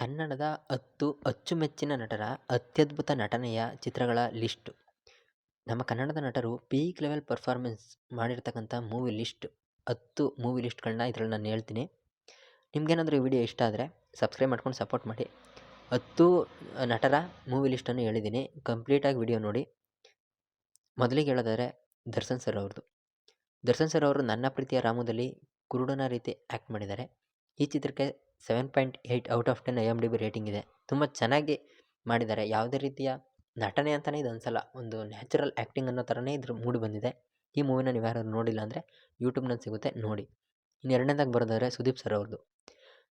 ಕನ್ನಡದ ಹತ್ತು ಅಚ್ಚುಮೆಚ್ಚಿನ ನಟರ ಅತ್ಯದ್ಭುತ ನಟನೆಯ ಚಿತ್ರಗಳ ಲಿಸ್ಟು. ನಮ್ಮ ಕನ್ನಡದ ನಟರು ಪೀಕ್ ಲೆವೆಲ್ ಪರ್ಫಾರ್ಮೆನ್ಸ್ ಮಾಡಿರ್ತಕ್ಕಂಥ ಮೂವಿ ಲಿಸ್ಟ್ ಹತ್ತು ಮೂವಿ ಲಿಸ್ಟ್ಗಳನ್ನ ಇದರಲ್ಲಿ ನಾನು ಹೇಳ್ತೀನಿ. ನಿಮ್ಗೇನಾದರೂ ಈ ವಿಡಿಯೋ ಇಷ್ಟ ಆದರೆ ಸಬ್ಸ್ಕ್ರೈಬ್ ಮಾಡ್ಕೊಂಡು ಸಪೋರ್ಟ್ ಮಾಡಿ. ಹತ್ತು ನಟರ ಮೂವಿ ಲಿಸ್ಟನ್ನು ಹೇಳಿದ್ದೀನಿ. ಕಂಪ್ಲೀಟಾಗಿ ವಿಡಿಯೋ ನೋಡಿ. ಮೊದಲಿಗೆ ಹೇಳೋದಾದರೆ ದರ್ಶನ್ ಸರ್ ಅವ್ರದ್ದು. ದರ್ಶನ್ ಸರ್ ಅವರು ನನ್ನ ಪ್ರೀತಿಯ ರಾಮದಲ್ಲಿ ಕುರುಡನ ರೀತಿ ಆ್ಯಕ್ಟ್ ಮಾಡಿದ್ದಾರೆ. ಈ ಚಿತ್ರಕ್ಕೆ seven point eight out of ten I M D B rating ಇದೆ. ತುಂಬ ಚೆನ್ನಾಗಿ ಮಾಡಿದ್ದಾರೆ. ಯಾವುದೇ ರೀತಿಯ ನಟನೆ ಅಂತಲೇ ಇದು ಅನಿಸಲ್ಲ. ಒಂದು ನ್ಯಾಚುರಲ್ ಆ್ಯಕ್ಟಿಂಗ್ ಅನ್ನೋ ಥರನೇ ಇದ್ರ ಮೂಡಿ ಬಂದಿದೆ. ಈ ಮೂವಿನ ನೀವು ಯಾರಾದರೂ ನೋಡಿಲ್ಲ ಅಂದರೆ ಯೂಟ್ಯೂಬ್ನಲ್ಲಿ ಸಿಗುತ್ತೆ, ನೋಡಿ. ಇನ್ನು ಎರಡನೇದಾಗಿ ಬರೋದಾದರೆ ಸುದೀಪ್ ಸರ್ ಅವ್ರದ್ದು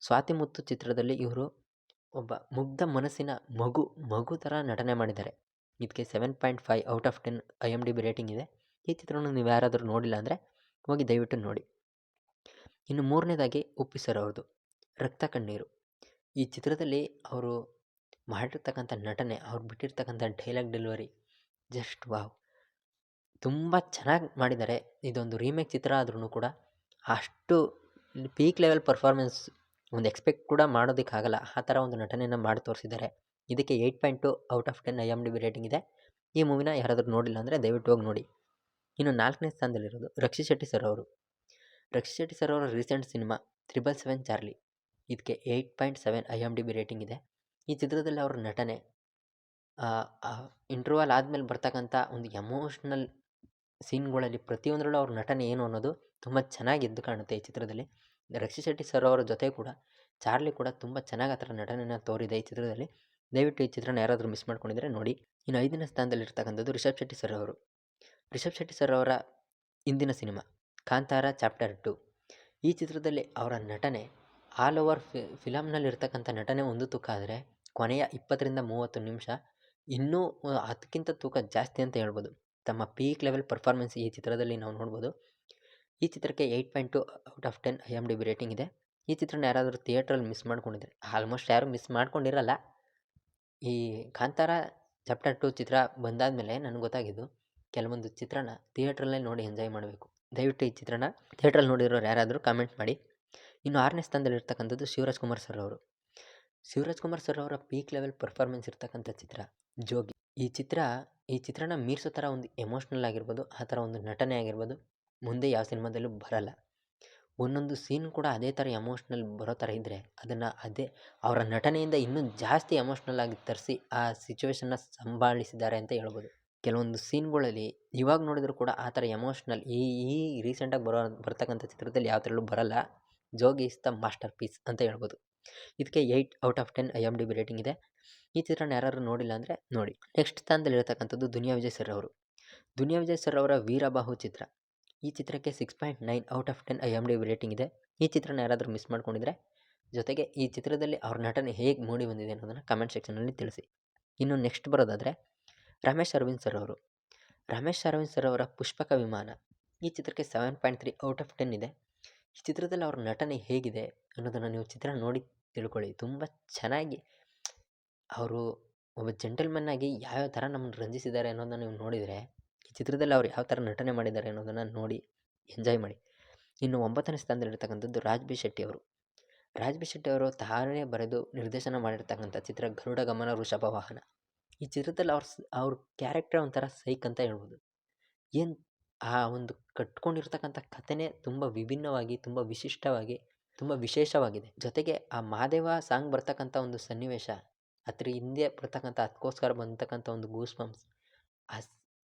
ಸ್ವಾತಿ ಮುತ್ತು ಚಿತ್ರದಲ್ಲಿ ಇವರು ಒಬ್ಬ ಮುಗ್ಧ ಮನಸ್ಸಿನ ಮಗು ಮಗು ಥರ ನಟನೆ ಮಾಡಿದ್ದಾರೆ. ಇದಕ್ಕೆ seven point five out of ten I M D B rating ಇದೆ. ಈ ಚಿತ್ರವನ್ನು ನೀವು ಯಾರಾದರೂ ನೋಡಿಲ್ಲ ಅಂದರೆ ಹೋಗಿ ದಯವಿಟ್ಟು ನೋಡಿ. ಇನ್ನು ಮೂರನೇದಾಗಿ ಉಪ್ಪಿ ಸರ್ ಅವ್ರದ್ದು, ರಕ್ತ ಕಣ್ಣೀರು. ಈ ಚಿತ್ರದಲ್ಲಿ ಅವರು ಮಾಡಿರ್ತಕ್ಕಂಥ ನಟನೆ, ಅವ್ರು ಬಿಟ್ಟಿರ್ತಕ್ಕಂಥ ಡೈಲಾಗ್ ಡೆಲಿವರಿ ಜಸ್ಟ್ ವಾವ್ ತುಂಬ ಚೆನ್ನಾಗಿ ಮಾಡಿದ್ದಾರೆ. ಇದೊಂದು ರೀಮೇಕ್ ಚಿತ್ರ ಆದ್ರೂ ಕೂಡ ಅಷ್ಟು ಪೀಕ್ ಲೆವೆಲ್ ಪರ್ಫಾರ್ಮೆನ್ಸ್ ಒಂದು ಎಕ್ಸ್ಪೆಕ್ಟ್ ಕೂಡ ಮಾಡೋದಕ್ಕಾಗಲ್ಲ. ಆ ಥರ ಒಂದು ನಟನೆಯನ್ನು ಮಾಡಿ ತೋರಿಸಿದ್ದಾರೆ. ಇದಕ್ಕೆ eight point two out of ten I M D B rating ಇದೆ. ಈ ಮೂವಿನ ಯಾರಾದರೂ ನೋಡಿಲ್ಲ ಅಂದರೆ ದಯವಿಟ್ಟು ಹೋಗಿ ನೋಡಿ. ಇನ್ನು ನಾಲ್ಕನೇ ಸ್ಥಾನದಲ್ಲಿರೋದು ರಕ್ಷಿ ಶೆಟ್ಟಿ ಸರ್ ಅವರು. ರಕ್ಷಿ ಶೆಟ್ಟಿ ಸರ್ ಅವರ recent cinema triple seven Charlie. ಇದಕ್ಕೆ eight point seven I M D B rating ಇದೆ. ಈ ಚಿತ್ರದಲ್ಲಿ ಅವರ ನಟನೆ ಇಂಟರ್ವಲ್ ಆದಮೇಲೆ ಬರ್ತಕ್ಕಂಥ ಒಂದು ಎಮೋಷ್ನಲ್ ಸೀನ್ಗಳಲ್ಲಿ ಪ್ರತಿಯೊಂದರಲ್ಲೂ ಅವ್ರ ನಟನೆ ಏನು ಅನ್ನೋದು ತುಂಬ ಚೆನ್ನಾಗಿ ಎದ್ದು ಕಾಣುತ್ತೆ ಈ ಚಿತ್ರದಲ್ಲಿ. ರಕ್ಷಿತ್ ಶೆಟ್ಟಿ ಸರ್ ಅವರ ಜೊತೆ ಕೂಡ, ಚಾರ್ಲಿ ಕೂಡ ತುಂಬ ಚೆನ್ನಾಗಿ ಆ ಥರ ನಟನೆಯನ್ನು ತೋರಿದೆ ಈ ಚಿತ್ರದಲ್ಲಿ. ದಯವಿಟ್ಟು ಈ ಚಿತ್ರನ ಯಾರಾದರೂ ಮಿಸ್ ಮಾಡ್ಕೊಂಡಿದ್ರೆ ನೋಡಿ. ಇನ್ನು ಐದನೇ ಸ್ಥಾನದಲ್ಲಿ ಇರ್ತಕ್ಕಂಥದ್ದು ರಿಷಬ್ ಶೆಟ್ಟಿ ಸರ್ ಅವರು. ರಿಷಬ್ ಶೆಟ್ಟಿ ಸರ್ ಅವರ ಇಂದಿನ ಸಿನಿಮಾ. Kantara chapter two. ಈ ಚಿತ್ರದಲ್ಲಿ ಅವರ ನಟನೆ, ಆಲ್ ಓವರ್ ಫಿ ಫಿಲಮ್ನಲ್ಲಿರ್ತಕ್ಕಂಥ ನಟನೆ ಒಂದು ತೂಕ ಆದರೆ, ಕೊನೆಯ ಇಪ್ಪತ್ತರಿಂದ ಮೂವತ್ತು ನಿಮಿಷ ಇನ್ನೂ ಅದಕ್ಕಿಂತ ತೂಕ ಜಾಸ್ತಿ ಅಂತ ಹೇಳ್ಬೋದು. ತಮ್ಮ ಪೀಕ್ ಲೆವೆಲ್ ಪರ್ಫಾರ್ಮೆನ್ಸ್ ಈ ಚಿತ್ರದಲ್ಲಿ ನಾವು ನೋಡ್ಬೋದು. ಈ ಚಿತ್ರಕ್ಕೆ eight point two out of ten I M D B rating ಇದೆ. ಈ ಚಿತ್ರನ ಯಾರಾದರೂ ಥಿಯೇಟ್ರಲ್ಲಿ ಮಿಸ್ ಮಾಡ್ಕೊಂಡಿದ್ರೆ, ಆಲ್ಮೋಸ್ಟ್ ಯಾರು ಮಿಸ್ ಮಾಡ್ಕೊಂಡಿರಲ್ಲ. ಈ ಕಾಂತಾರ ಚಾಪ್ಟರ್ ಟು ಚಿತ್ರ ಬಂದಾದ ಮೇಲೆ ನನಗೆ ಗೊತ್ತಾಗಿದ್ದು, ಕೆಲವೊಂದು ಚಿತ್ರನ ಥಿಯೇಟ್ರಲ್ಲೇ ನೋಡಿ ಎಂಜಾಯ್ ಮಾಡಬೇಕು. ದಯವಿಟ್ಟು ಈ ಚಿತ್ರಣ ಥಿಯೇಟ್ರಲ್ಲಿ ನೋಡಿರೋರು ಯಾರಾದರೂ ಕಾಮೆಂಟ್ ಮಾಡಿ. ಇನ್ನು ಆರನೇ ಸ್ಥಾನದಲ್ಲಿರ್ತಕ್ಕಂಥದ್ದು ಶಿವರಾಜ್ ಕುಮಾರ್ ಸರ್ ಅವರು. ಶಿವರಾಜ್ ಕುಮಾರ್ ಸರ್ ಅವರ ಪೀಕ್ ಲೆವೆಲ್ ಪರ್ಫಾರ್ಮೆನ್ಸ್ ಇರ್ತಕ್ಕಂಥ ಚಿತ್ರ, ಜೋಗಿ. ಈ ಚಿತ್ರ, ಈ ಚಿತ್ರನ ಮೀರಿಸೋ ಥರ ಒಂದು ಎಮೋಷ್ನಲ್ ಆಗಿರ್ಬೋದು, ಆ ಥರ ಒಂದು ನಟನೆ ಆಗಿರ್ಬೋದು, ಮುಂದೆ ಯಾವ ಸಿನಿಮಾದಲ್ಲೂ ಬರಲ್ಲ. ಒಂದೊಂದು ಸೀನ್ ಕೂಡ ಅದೇ ಥರ ಎಮೋಷ್ನಲ್ ಬರೋ ಥರ ಇದ್ದರೆ ಅದನ್ನು ಅದೇ, ಅವರ ನಟನೆಯಿಂದ ಇನ್ನೂ ಜಾಸ್ತಿ ಎಮೋಷ್ನಲ್ ಆಗಿ ತರಿಸಿ ಆ ಸಿಚುವೇಶನ್ನ ಸಂಭಾಳಿಸಿದ್ದಾರೆ ಅಂತ ಹೇಳ್ಬೋದು. ಕೆಲವೊಂದು ಸೀನ್ಗಳಲ್ಲಿ ಇವಾಗ ನೋಡಿದರೂ ಕೂಡ ಆ ಥರ ಎಮೋಷ್ನಲ್ ಈ ಈ ರೀಸೆಂಟಾಗಿ ಬರೋ, ಬರ್ತಕ್ಕಂಥ ಚಿತ್ರದಲ್ಲಿ ಯಾವ ಥರಲ್ಲೂ ಬರಲ್ಲ. Jogi is the master piece ಅಂತ ಹೇಳ್ಬೋದು. ಇದಕ್ಕೆ eight out of ten I M D B rating ಇದೆ. ಈ ಚಿತ್ರನ ಯಾರು ನೋಡಿಲ್ಲ ಅಂದರೆ ನೋಡಿ. ನೆಕ್ಸ್ಟ್ ಸ್ಥಾನದಲ್ಲಿ ಇರತಕ್ಕಂಥದ್ದು ದುನಿಯಾ ವಿಜಯ್ ಸರ್ ಅವರು. ದುನಿಯಾ ವಿಜಯ್ ಸರ್ ಅವರ ವೀರಬಾಹು ಚಿತ್ರ. ಈ ಚಿತ್ರಕ್ಕೆ six point nine out of ten I M D B rating ಇದೆ. ಈ ಚಿತ್ರನ ಯಾರಾದರೂ ಮಿಸ್ ಮಾಡ್ಕೊಂಡಿದ್ರೆ ಜೊತೆಗೆ ಈ ಚಿತ್ರದಲ್ಲಿ ಅವ್ರ ನಟನೆ ಹೇಗೆ ಮೂಡಿ ಬಂದಿದೆ ಅನ್ನೋದನ್ನು ಕಮೆಂಟ್ ಸೆಕ್ಷನಲ್ಲಿ ತಿಳಿಸಿ. ಇನ್ನು ನೆಕ್ಸ್ಟ್ ಬರೋದಾದರೆ ರಮೇಶ್ ಅರವಿಂದ್ ಸರ್ ಅವರು. ರಮೇಶ್ ಅರವಿಂದ್ ಸರ್ ಅವರ ಪುಷ್ಪಕ ವಿಮಾನ ಈ ಚಿತ್ರಕ್ಕೆ seven point three out of ten ಇದೆ. ಈ ಚಿತ್ರದಲ್ಲಿ ಅವರ ನಟನೆ ಹೇಗಿದೆ ಅನ್ನೋದನ್ನು ನೀವು ಚಿತ್ರ ನೋಡಿ ತಿಳ್ಕೊಳ್ಳಿ. ತುಂಬ ಚೆನ್ನಾಗಿ ಅವರು ಒಬ್ಬ ಜೆಂಟಲ್ಮನ್ ಆಗಿ ಯಾವ್ಯಾವ ಥರ ನಮ್ಮನ್ನು ರಂಜಿಸಿದ್ದಾರೆ ಅನ್ನೋದನ್ನು ನೀವು ನೋಡಿದರೆ, ಈ ಚಿತ್ರದಲ್ಲಿ ಅವ್ರು ಯಾವ ಥರ ನಟನೆ ಮಾಡಿದ್ದಾರೆ ಅನ್ನೋದನ್ನು ನೋಡಿ ಎಂಜಾಯ್ ಮಾಡಿ. ಇನ್ನು ಒಂಬತ್ತನೇ ಸ್ಥಾನದಲ್ಲಿರ್ತಕ್ಕಂಥದ್ದು ರಾಜ್ ಬಿ ಶೆಟ್ಟಿ ಅವರು. ರಾಜ್ ಬಿ ಶೆಟ್ಟಿ ಅವರು ತಾನೇ ಬರೆದು ನಿರ್ದೇಶನ ಮಾಡಿರ್ತಕ್ಕಂಥ ಚಿತ್ರ ಗರುಡ ಗಮನ ವೃಷಭ ವಾಹನ. ಈ ಚಿತ್ರದಲ್ಲಿ ಅವ್ರ ಅವ್ರ ಕ್ಯಾರೆಕ್ಟರ್ ಒಂಥರ ಸೈಕ್ ಅಂತ ಹೇಳ್ಬೋದು. ಏನು ಆ ಒಂದು ಕಟ್ಕೊಂಡಿರ್ತಕ್ಕಂಥ ಕಥೆನೇ ತುಂಬ ವಿಭಿನ್ನವಾಗಿ, ತುಂಬ ವಿಶಿಷ್ಟವಾಗಿ, ತುಂಬ ವಿಶೇಷವಾಗಿದೆ. ಜೊತೆಗೆ ಆ ಮಾದೇವ ಸಾಂಗ್ ಬರ್ತಕ್ಕಂಥ ಒಂದು ಸನ್ನಿವೇಶ ಅದ್ರ ಹಿಂದೆ ಬರ್ತಕ್ಕಂಥ, ಅದಕ್ಕೋಸ್ಕರ ಬಂದಕ್ಕಂಥ ಒಂದು ಗೂಸ್ ಪಂಪ್ಸ್ ಆ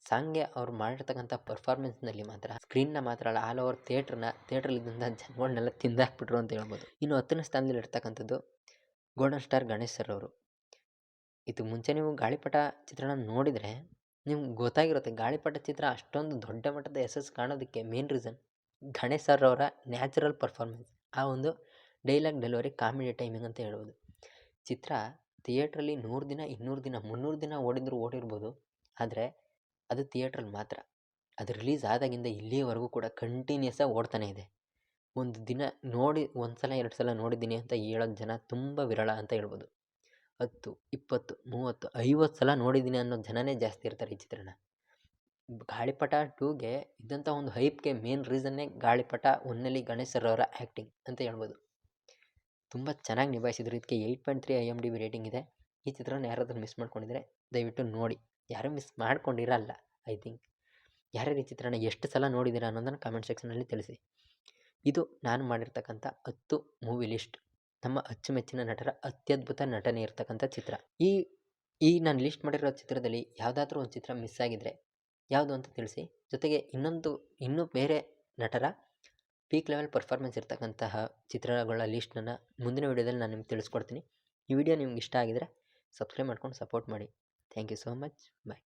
ಸಾಂಗ್ಗೆ ಅವ್ರು ಮಾಡಿರ್ತಕ್ಕಂಥ ಪರ್ಫಾರ್ಮೆನ್ಸ್ನಲ್ಲಿ ಮಾತ್ರ ಸ್ಕ್ರೀನ್ನ ಮಾತ್ರ ಅಲ್ಲ ಆಲ್ ಓವರ್ ಥಿಯೇಟ್ರನ್ನ ಥಿಯೇಟ್ರಲ್ಲಿದ್ದಂಥ ಜನಗಳನ್ನೆಲ್ಲ ತಿಂದಾಕ್ಬಿಟ್ರು ಅಂತ ಹೇಳ್ಬೋದು. ಇನ್ನು ಹತ್ತನೇ ಸ್ಥಾನದಲ್ಲಿ ಇರ್ತಕ್ಕಂಥದ್ದು ಗೋಲ್ಡನ್ ಸ್ಟಾರ್ ಗಣೇಶ್ ಸರ್ ಅವರು. ಇದು ಮುಂಚೆ ನೀವು ಗಾಳಿಪಟ ಚಿತ್ರಣ ನೋಡಿದರೆ ನಿಮ್ಗೆ ಗೊತ್ತಾಗಿರುತ್ತೆ. ಗಾಳಿಪಟ ಚಿತ್ರ ಅಷ್ಟೊಂದು ದೊಡ್ಡ ಮಟ್ಟದ ಯಶಸ್ಸು ಕಾಣೋದಕ್ಕೆ ಮೇನ್ ರೀಸನ್ ಗಣೇಶ್ ಸರ್ ಅವರ ನ್ಯಾಚುರಲ್ ಪರ್ಫಾರ್ಮೆನ್ಸ್ ಆ ಒಂದು ಡೈಲಾಗ್ ಡೆಲಿವರಿ ಕಾಮಿಡಿ ಟೈಮಿಂಗ್ ಅಂತ ಹೇಳ್ಬೋದು. ಚಿತ್ರ ಥಿಯೇಟ್ರಲ್ಲಿ ನೂರು ದಿನ, ಇನ್ನೂರು ದಿನ, ಮುನ್ನೂರು ದಿನ ಓಡಿದ್ರು ಓಡಿರ್ಬೋದು. ಆದರೆ ಅದು ಥಿಯೇಟ್ರಲ್ಲಿ ಮಾತ್ರ. ಅದು ರಿಲೀಸ್ ಆದಾಗಿಂದ ಇಲ್ಲಿಯವರೆಗೂ ಕೂಡ ಕಂಟಿನ್ಯೂಸಾಗಿ ಓಡ್ತಾನೆ ಇದೆ. ಒಂದು ದಿನ ನೋಡಿ ಒಂದು ಸಲ ಎರಡು ಸಲ ನೋಡಿದ್ದೀನಿ ಅಂತ ಹೇಳೋ ಜನ ತುಂಬ ವಿರಳ ಅಂತ ಹೇಳ್ಬೋದು. ಹತ್ತು, ಇಪ್ಪತ್ತು, ಮೂವತ್ತು, ಐವತ್ತು ಸಲ ನೋಡಿದ್ದೀನಿ ಅನ್ನೋ ಜನನೇ ಜಾಸ್ತಿ ಇರ್ತಾರೆ ಈ ಚಿತ್ರನ ಗಾಳಿಪಟ ಟೂಗೆ ಇದ್ದಂಥ ಒಂದು ಹೈಪ್ಗೆ ಮೇನ್ ರೀಸನ್ನೇ ಗಾಳಿಪಟ ಒನ್ನಲ್ಲಿ ಗಣೇಶ್ ಸರ್ ಆ್ಯಕ್ಟಿಂಗ್ ಅಂತ ಹೇಳ್ಬೋದು. ತುಂಬ ಚೆನ್ನಾಗಿ ನಿಭಾಯಿಸಿದ್ರು. ಇದಕ್ಕೆ eight point three I M D B rating ಇದೆ. ಈ ಚಿತ್ರನ ಯಾರಾದರೂ ಮಿಸ್ ಮಾಡ್ಕೊಂಡಿದ್ರೆ ದಯವಿಟ್ಟು ನೋಡಿ. ಯಾರೂ ಮಿಸ್ ಮಾಡ್ಕೊಂಡಿರಲ್ಲ ಐ ಥಿಂಕ್ ಯಾರ್ಯಾರು ಈ ಚಿತ್ರನ ಎಷ್ಟು ಸಲ ನೋಡಿದ್ದೀರಾ ಅನ್ನೋದನ್ನು ಕಮೆಂಟ್ ಸೆಕ್ಷನಲ್ಲಿ ತಿಳಿಸಿ. ಇದು ನಾನು ಮಾಡಿರ್ತಕ್ಕಂಥ ಹತ್ತು ಮೂವಿ ಲಿಸ್ಟ್ ನಮ್ಮ ಅಚ್ಚುಮೆಚ್ಚಿನ ನಟರ ಅತ್ಯದ್ಭುತ ನಟನೆ ಇರತಕ್ಕಂಥ ಚಿತ್ರ. ಈ ಈ ನಾನು ಲಿಸ್ಟ್ ಮಾಡಿರೋ ಚಿತ್ರದಲ್ಲಿ ಯಾವುದಾದ್ರೂ ಒಂದು ಚಿತ್ರ ಮಿಸ್ ಆಗಿದ್ರೆ ಯಾವುದು ಅಂತ ತಿಳಿಸಿ. ಜೊತೆಗೆ ಇನ್ನೊಂದು, ಇನ್ನೂ ಬೇರೆ ನಟರ ಪೀಕ್ ಲೆವೆಲ್ ಪರ್ಫಾರ್ಮೆನ್ಸ್ ಇರ್ತಕ್ಕಂತಹ ಚಿತ್ರಗಳ ಲಿಸ್ಟನ್ನು ಮುಂದಿನ ವೀಡಿಯೋದಲ್ಲಿ ನಾನು ನಿಮ್ಗೆ ತಿಳಿಸ್ಕೊಡ್ತೀನಿ. ಈ ವಿಡಿಯೋ ನಿಮ್ಗೆ ಇಷ್ಟ ಆಗಿದರೆ ಸಬ್ಸ್ಕ್ರೈಬ್ ಮಾಡ್ಕೊಂಡು ಸಪೋರ್ಟ್ ಮಾಡಿ. Thank you so much bye